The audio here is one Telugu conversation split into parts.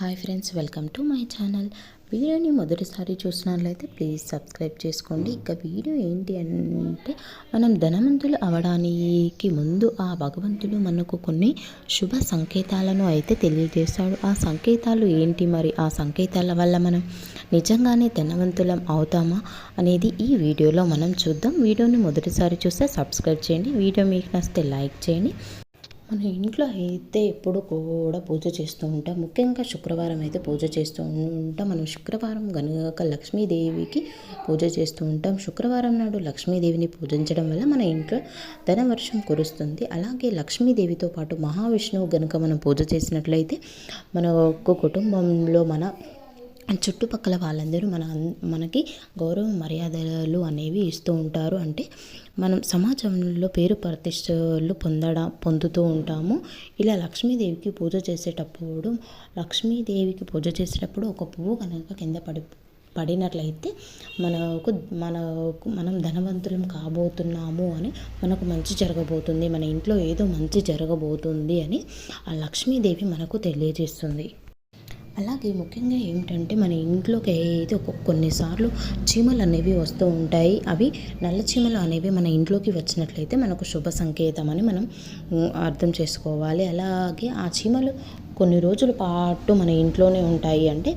Hi friends welcome to my channel. వీడియోని మొదటిసారి చూసినట్లయితే ప్లీజ్ సబ్స్క్రైబ్ చేసుకోండి. ఇక వీడియో ఏంటి అంటే మనం ధనవంతులు అవడానికి ముందు ఆ భగవంతుడు మనకు కొన్ని శుభ సంకేతాలను అయితే తెలియజేస్తాడు. ఆ సంకేతాలు ఏంటి మరి? ఆ సంకేతాల వల్ల మనం నిజంగానే ధనవంతులం అవుతామా అనేది ఈ వీడియోలో మనం చూద్దాం. వీడియోని మొదటిసారి చూస్తే సబ్స్క్రైబ్ చేయండి. వీడియో మీకు నచ్చితే లైక్ చేయండి. మన ఇంట్లో అయితే ఎప్పుడు కూడా పూజ చేస్తూ ఉంటాం. ముఖ్యంగా శుక్రవారం అయితే పూజ చేస్తూ ఉంటాం. మనం శుక్రవారం కనుక లక్ష్మీదేవికి పూజ చేస్తూ ఉంటాం. శుక్రవారం నాడు లక్ష్మీదేవిని పూజించడం వల్ల మన ఇంట్లో ధనవర్షం కురుస్తుంది. అలాగే లక్ష్మీదేవితో పాటు మహావిష్ణువు గనుక మనం పూజ చేసినట్లయితే మన కుటుంబంలో మన చుట్టుపక్కల వాళ్ళందరూ మన మనకి గౌరవ మర్యాదలు అనేవి ఇస్తూ ఉంటారు. అంటే మనం సమాజంలో పేరు ప్రతిష్టలు పొందడం పొందుతూ ఉంటాము. ఇలా లక్ష్మీదేవికి పూజ చేసేటప్పుడు లక్ష్మీదేవికి పూజ చేసేటప్పుడు ఒక పువ్వు కనుక కింద పడి పడినట్లయితే మనకు మనకు మనం ధనవంతులం కాబోతున్నాము అని మనకు మంచి జరగబోతుంది. మన ఇంట్లో ఏదో మంచి జరగబోతుంది అని ఆ లక్ష్మీదేవి మనకు తెలియజేస్తుంది. అలాగే ముఖ్యంగా ఏమిటంటే మన ఇంట్లోకి అయితే కొన్నిసార్లు చీమలు అనేవి వస్తూ ఉంటాయి అవి నల్ల చీమలు అనేవి మన ఇంట్లోకి వచ్చినట్లయితే మనకు శుభ సంకేతం అని మనం అర్థం చేసుకోవాలి. అలాగే ఆ చీమలు కొన్ని రోజుల పాటు మన ఇంట్లోనే ఉంటాయి. అంటే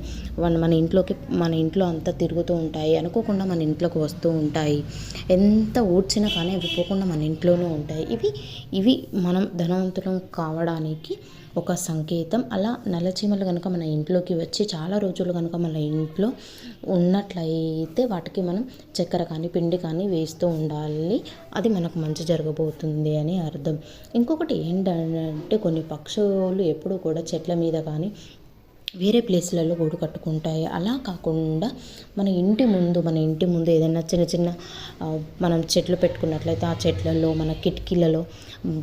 మన ఇంట్లోకి మన ఇంట్లో అంతా తిరుగుతూ ఉంటాయి. అనుకోకుండా మన ఇంట్లోకి వస్తూ ఉంటాయి. ఎంత ఊడ్చినా కానీ అవి పోకుండా మన ఇంట్లోనే ఉంటాయి. ఇవి ఇవి మనం ధనవంతులం కావడానికి ఒక సంకేతం. అలా నల్లచీమలు కనుక మన ఇంట్లోకి వచ్చి చాలా రోజులు కనుక మన ఇంట్లో ఉన్నట్లయితే వాటికి మనం చక్కెర కానీ పిండి కానీ వేస్తూ ఉండాలి. అది మనకు మంచి జరగబోతుంది అని అర్థం. ఇంకొకటి ఏంటంటే కొన్ని పక్షులు ఎప్పుడూ కూడా చెట్ల మీద కానీ వేరే ప్లేస్లలో గూడు కట్టుకుంటాయి. అలా కాకుండా మన ఇంటి ముందు మన ఇంటి ముందు ఏదైనా చిన్న చిన్న మనం చెట్లు పెట్టుకున్నట్లయితే ఆ చెట్లలో మన కిటికీలలో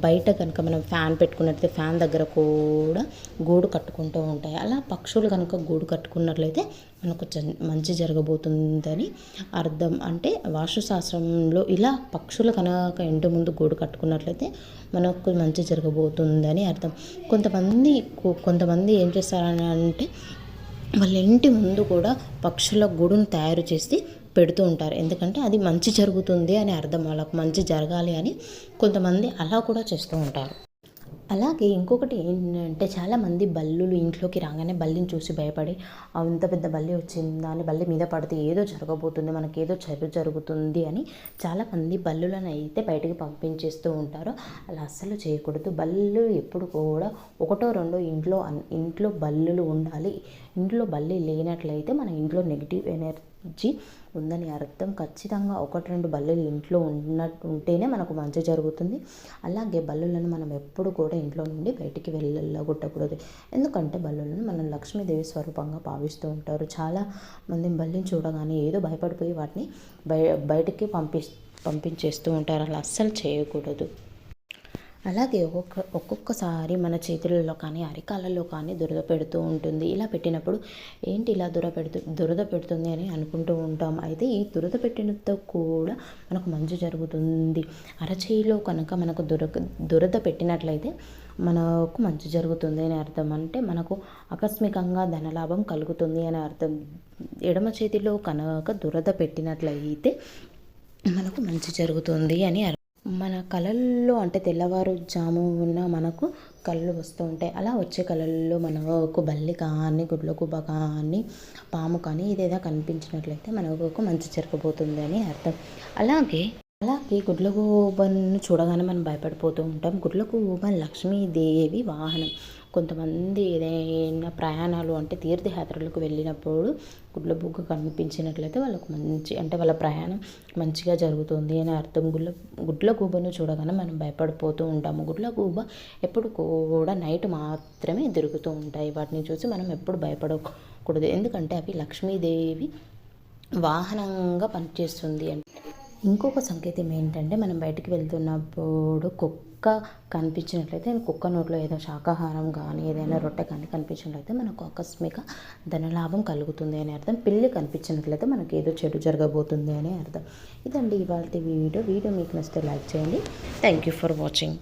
బయట కనుక మనం ఫ్యాన్ పెట్టుకున్నట్లయితే ఫ్యాన్ దగ్గర కూడా గూడు కట్టుకుంటూ ఉంటాయి. అలా పక్షులు కనుక గూడు కట్టుకున్నట్లయితే మనకు మంచి జరగబోతుందని అర్థం. అంటే వాస్తుశాస్త్రంలో ఇలా పక్షులు కనుక ఇంటి ముందు గూడు కట్టుకున్నట్లయితే మనకు మంచి జరగబోతుందని అర్థం. కొంతమంది కొంతమంది ఏం చేస్తారని అంటే వాళ్ళ ఇంటి ముందు కూడా పక్షుల గూడును తయారు చేసి పెడుతూ ఉంటారు. ఎందుకంటే అది మంచి జరుగుతుంది అని అర్థం. వాళ్ళకు మంచి జరగాలి అని కొంతమంది అలా కూడా చేస్తూ ఉంటారు. అలాగే ఇంకొకటి ఏంటంటే చాలామంది బల్లులు ఇంట్లోకి రాగానే బల్లిని చూసి భయపడి అంత పెద్ద బల్లి వచ్చింది అని బల్లి మీద పడితే ఏదో జరగబోతుంది మనకి ఏదో చెడు జరుగుతుంది అని చాలామంది బల్లులను అయితే బయటికి పంపించేస్తూ ఉంటారు. అలా అస్సలు చేయకూడదు. బల్లులు ఎప్పుడు కూడా ఒకటో రెండో ఇంట్లో ఇంట్లో బల్లులు ఉండాలి. ఇంట్లో బల్లి లేనట్లయితే మన ఇంట్లో నెగిటివ్ ఎనర్జీ ఉందని అర్థం. ఖచ్చితంగా ఒకటి రెండు బల్లులు ఇంట్లో ఉన్న ఉంటేనే మనకు మంచి జరుగుతుంది. అలాగే బల్లులను మనం ఎప్పుడు కూడా ఇంట్లో నుండి బయటికి వెళ్ళగొట్టకూడదు. ఎందుకంటే బల్లులను మనం లక్ష్మీదేవి స్వరూపంగా భావిస్తూ ఉంటారు. చాలా మంది బల్లిని చూడగానే ఏదో భయపడిపోయి వాటిని బయ బయటికి పంపి పంపించేస్తూ ఉంటారు. అలా అస్సలు చేయకూడదు. అలాగే ఒక్కొక్క ఒక్కొక్కసారి మన చేతులలో కానీ అరికాలలో కానీ దురద పెడుతూ ఉంటుంది. ఇలా పెట్టినప్పుడు ఏంటి ఇలా దుర పెడుతూ దురద పెడుతుంది అని అనుకుంటూ ఉంటాం. అయితే ఈ దురద పెట్టినతో కూడా మనకు మంచి జరుగుతుంది. అరచేయిలో కనుక మనకు దుర దురద పెట్టినట్లయితే మనకు మంచి జరుగుతుంది అని అర్థం. అంటే మనకు ఆకస్మికంగా ధనలాభం కలుగుతుంది అని అర్థం. ఎడమ చేతిలో కనుక దురద పెట్టినట్లయితే మనకు మంచి జరుగుతుంది అని అర్థం మన కళల్లో అంటే తెల్లవారు జాము ఉన్న మనకు కళ్ళు వస్తూ ఉంటాయి. అలా వచ్చే కళల్లో మనకు బల్లి కానీ గుడ్లగూబ కానీ పాము కానీ ఇదేదో కనిపించినట్లయితే మనకు మంచి జరగబోతుంది అని అర్థం. అలాగే అలాగే గుడ్లగూబను చూడగానే మనం భయపడిపోతూ ఉంటాం. గుడ్లగూబ లక్ష్మీదేవి వాహనం. కొంతమంది ఏదైనా ప్రయాణాలు అంటే తీర్థయాత్రలకు వెళ్ళినప్పుడు గుడ్ల బుగ్గ కనిపించినట్లయితే వాళ్ళకు మంచి అంటే వాళ్ళ ప్రయాణం మంచిగా జరుగుతుంది అని అర్థం. గుడ్ల గుడ్ల గూబను చూడగానే మనం భయపడిపోతూ ఉంటాము. గుడ్ల గూబ ఎప్పుడు కూడా నైట్ మాత్రమే దొరుకుతూ ఉంటాయి. వాటిని చూసి మనం ఎప్పుడు భయపడకూడదు. ఎందుకంటే అవి లక్ష్మీదేవి వాహనంగా పనిచేస్తుంది అంటే. ఇంకొక సంకేతం ఏంటంటే మనం బయటికి వెళ్తున్నప్పుడు కుక్క కనిపించినట్లయితే కుక్క నోట్లో ఏదో శాకాహారం కానీ ఏదైనా రొట్టె కానీ కనిపించినట్లయితే మనకు ఆకస్మిక ధనలాభం కలుగుతుంది అని అర్థం. పిల్లి కనిపించినట్లయితే మనకి ఏదో చెడు జరగబోతుంది అని అర్థం. ఇదండి ఇవాళ వీడియో. వీడియో మీకు నచ్చితే లైక్ చేయండి. Thank you for watching